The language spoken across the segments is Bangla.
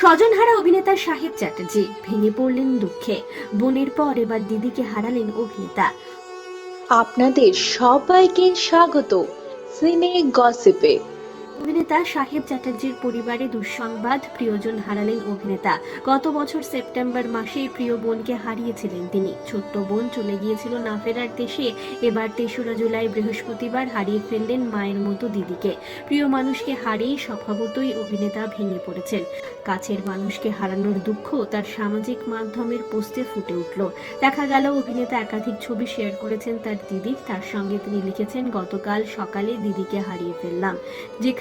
স্বজনহারা অভিনেতা সাহেব চ্যাটার্জি ভেঙে পড়লেন দুঃখে। বোনের পর এবার দিদিকে হারালেন অভিনেতা। আপনাদের সবাইকে স্বাগত। সিনে গসিপে। অভিনেতা সাহেব চ্যাটার্জির পরিবারে দুঃসংবাদ, প্রিয়জন হারালেন অভিনেতা। গত বছর সেপ্টেম্বর মাসে প্রিয় বোনকে হারিয়েছিলেন তিনি। ছোট্ট বোন চলে গিয়েছিল না ফেরার দেশে। এবার তেসরা জুলাই বৃহস্পতিবার হারিয়ে ফেললেন মায়ের মতো দিদিকে। প্রিয় মানুষকে হারিয়ে স্বভাবতই অভিনেতা ভেঙে পড়েছেন। কাছের মানুষকে হারানোর দুঃখ তার সামাজিক মাধ্যমের পোস্টে ফুটে উঠল। দেখা গেল অভিনেতা একাধিক ছবি শেয়ার করেছেন তার দিদির তার সঙ্গে তিনি লিখেছেন, গতকাল সকালে দিদিকে হারিয়ে ফেললাম।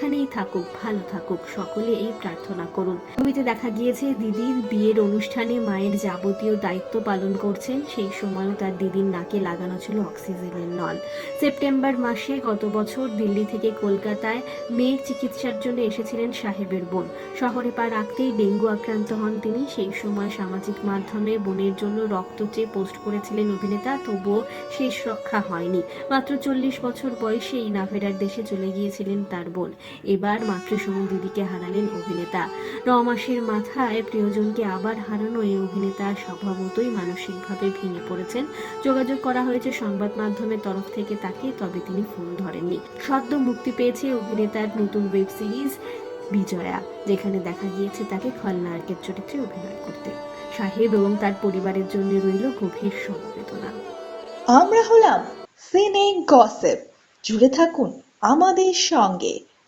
যেখানেই থাকুক, ভালো থাকুক, সকলে এই প্রার্থনা করুন। ছবিতে দেখা গিয়েছে দিদির বিয়ের অনুষ্ঠানে মায়ের যাবতীয় দায়িত্ব পালন করছেন। সেই সময়ও তার দিদির নাকে লাগানো ছিল অক্সিজেনের নল। সেপ্টেম্বর মাসে গত বছর দিল্লি থেকে কলকাতায় মেয়ের চিকিৎসার জন্য এসেছিলেন সাহেবের বোন। শহরে পা রাখতেই ডেঙ্গু আক্রান্ত হন তিনি। সেই সময় সামাজিক মাধ্যমে বোনের জন্য রক্ত চেয়ে পোস্ট করেছিলেন অভিনেতা, তবুও শেষ রক্ষা হয়নি। মাত্র চল্লিশ বছর বয়সেই নাভেরার দেশে চলে গিয়েছিলেন তার বোন। এবার মাতৃসম দিদিকে হারালেন অভিনেতা। ন মাসের মাথায় প্রিয়জনকে আবার হারানো এই অভিনেতা স্বভাবতই মানসিকভাবে ভেঙে পড়েছেন। যোগাযোগ করা হয়েছে সংবাদ মাধ্যমের তরফ থেকে তাকে, তবে তিনি ফোন ধরেননি। সদ্য মুক্তি পেয়েছে অভিনেতার নতুন ওয়েব সিরিজ বিজয়া, যেখানে দেখা গিয়েছে তাকে খলনায়কের চরিত্রে অভিনয় করতে। সাহেব এবং তার পরিবারের জন্য রইল গভীর সমবেদনা। আমরা হলাম সিনে গসিপ। জুড়ে থাকুন আমাদের সঙ্গে।